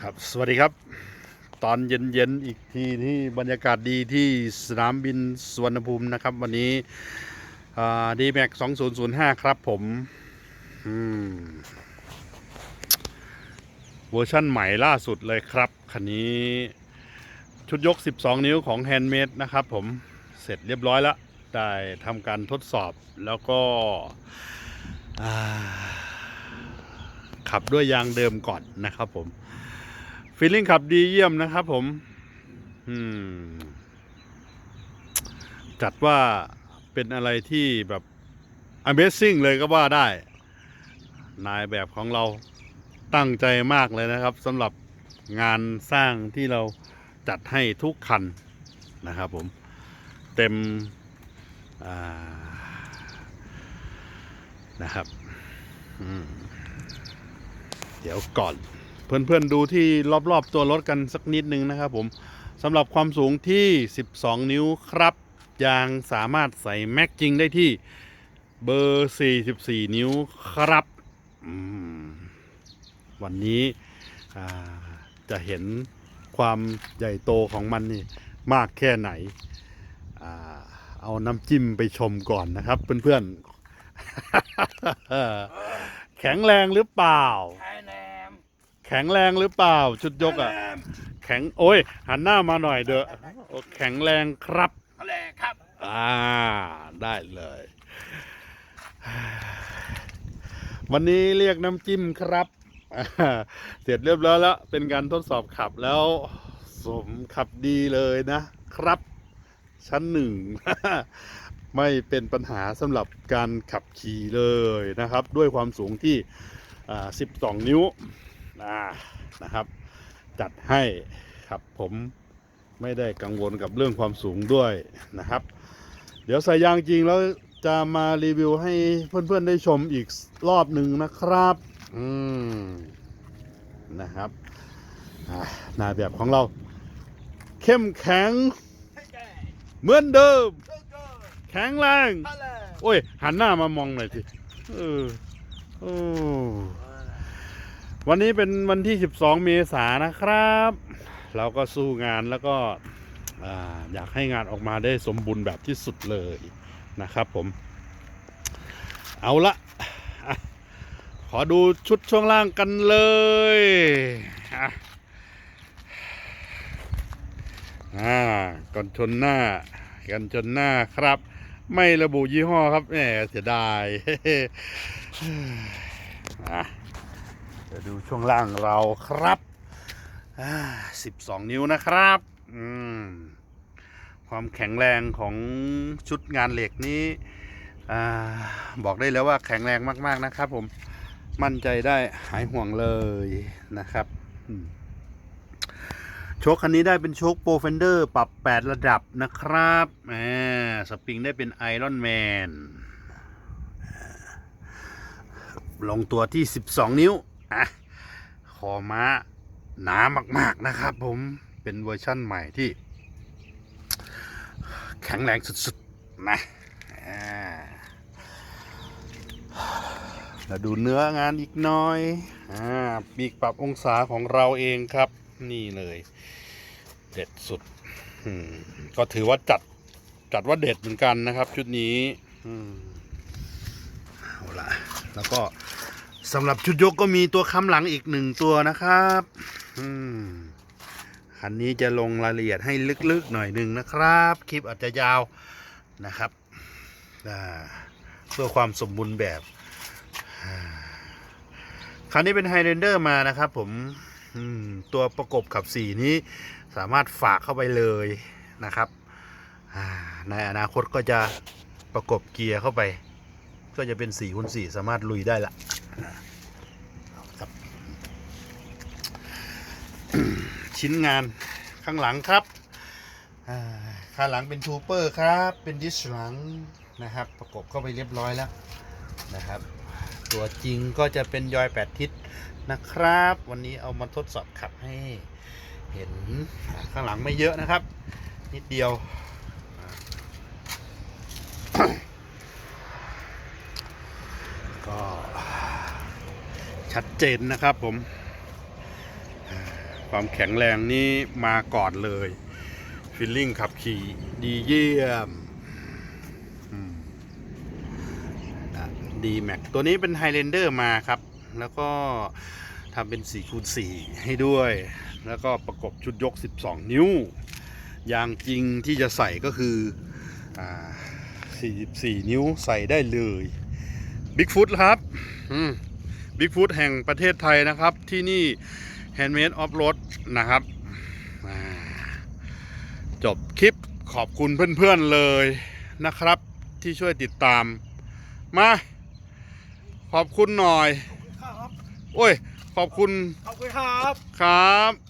ครับสวัสดีครับ ตอนเย็นๆอีกทีที่บรรยากาศดีที่สนามบินสวนภูมินะครับ วันนี้ดีแม็ก2005ครับผมเวอร์ชั่นใหม่ล่าสุดเลยครับ คันนี้ชุดยก 12 นิ้วของ Handmade นะครับผมเสร็จเรียบร้อยแล้ว ได้ทำการทดสอบแล้วก็ขับด้วยยางเดิมก่อนนะครับผม ฟีลลิ่งขับดีเยี่ยมนะครับผม อืม จัดว่าเป็นอะไรที่แบบ Amazing เลยก็ว่าได้ นายแบบของเราตั้งใจมากเลยนะครับสำหรับงานสร้างที่เราจัดให้ทุกคันนะครับผม เต็มนะครับ เดี๋ยวก่อน เพื่อนๆดูที่รอบๆตัวรถกันสักนิดนึงนะครับผมสำหรับความสูงที่ 12 นิ้วครับยางสามารถใส่แม็กจริงได้ที่เบอร์ 44 นิ้วครับวันนี้จะเห็นความใหญ่โตของมันนี่มากแค่ไหนอเอาน้ำจิ้มไปชมก่อนนะครับเพื่อนๆ แข็งแรงหรือเปล่าไทยแลนด์ แข็งแรงหรือเปล่าชุดยกอะ แข็งโอ้ย หันหน้ามาหน่อยเด้อโอ้แข็งแรงครับอะไรครับอ่าได้เลย วันนี้เรียกน้ำจิ้มครับอ่าเสร็จเรียบร้อยแล้ว เป็นการทดสอบขับแล้ว สมขับดีเลยนะครับ ชั้นหนึ่งไม่เป็นปัญหาสำหรับการขับขี่เลยนะครับ ด้วยความสูงที่อ่า12 นิ้วอ่า นะครับ จัดให้ครับผมไม่ได้กังวลกับเรื่องความสูงด้วยนะครับ เดี๋ยวใส่ยางจริงแล้วจะมารีวิวให้เพื่อนๆได้ชมอีกรอบหนึ่งนะครับ อืมนะครับอ่าหน้าแบบของเรา เข้มแข็งไทยแลนด์เหมือนเดิมเจ้าเจ้าแข็งแรงไทยแลนด์โอ้ย หันหน้ามามองหน่อยสิเออโอ้ วันนี้เป็นวันที่ 12 เมษายนนะครับ เราก็สู้งานแล้วก็อ่าอยากให้งานออกมาได้สมบูรณ์แบบที่สุดเลยนะครับผม เอาละอขอดูชุดช่วงล่างกันเลยอะอ่ากันชนหน้า กันชนหน้าครับ ไม่ระบุยี่ห้อครับแหมเสียดายอะ ดี๋ยวดูช่วงล่างเราครับ12นิ้วนะครับความแข็งแรงของชุดงานเหล็กนี้อบอกได้แล้วว่าแข็งแรงมาก ๆนะครับ ผมมั่นใจได้หายห่วงเลยนะครับโชคคันนี้ได้เป็นโชคโปรเฟนเดอร์ปรับ 8 ระดับนะครับแหมสปริงได้เป็นไอรอนแมนลงตัวที่ 12 นิ้ว อะคอม้าหนามากๆนะครับ ผมเป็นเวอร์ชั่นใหม่ที่ แข็งแรงสุดๆนะอ่าเราดูเนื้องานอีกน้อยอ่าปีกปรับองศาของเราเองครับ นี่เลย เด็ดสุดก็ถือว่าจัดจัดว่าเด็ดเหมือนกันนะครับ ชุดนี้อเอาละแล้วก็ สำหรับชุดยกก็มีตัวค้ำหลังอีกหนึ่งตัวนะครับคันนี้จะลงรายละเอียดให้ลึกๆหน่อยหนึ่งนะครับ คลิปอาจจะยาวนะครับเพื่อความสมบูรณ์แบบคันนี้เป็นไฮเรนเดอร์มานะครับ ผมมตัวประกบขับสีนี้สามารถฝากเข้าไปเลยนะครับในอนาคตก็จะประกบเกียร์เข้าไป ก็จะเป็น4คูณ4สามารถลุยได้ละ ครับ ชิ้นงานข้างหลังครับข้างหลังเป็นทูเปอร์ครับ เป็นดิสหลังนะครับ ประกบเข้าไปเรียบร้อยแล้วนะครับ ตัวจริงก็จะเป็นยอยแปดทิศนะครับ วันนี้เอามาทดสอบขับให้เห็นข้างหลังไม่เยอะนะครับ นิดเดียวอ่าก็ ชัดเจนนะครับผม ความแข็งแรงนี้มาก่อนเลยฟิลลิ่งขับขี่ดีเยี่ยมดีแม็กตัวนี้เป็นไฮเลนเดอร์มาครับ แล้วก็ทำเป็น4คูณ4ให้ด้วย แล้วก็ประกบชุดยก 12 นิ้ว ยางจริงที่จะใส่ก็คืออ่า44 นิ้วใส่ได้เลยบิ๊กฟุตครับ บิ๊กฟุตแห่งประเทศไทยนะครับ ที่นี่ Handmade Off Road นะครับอ่าจบคลิปขอบคุณเพื่อนๆเลยนะครับ ที่ช่วยติดตาม มา ขอบคุณหน่อยครับโอ้ย ขอบคุณ ขอบคุณครับ ครับ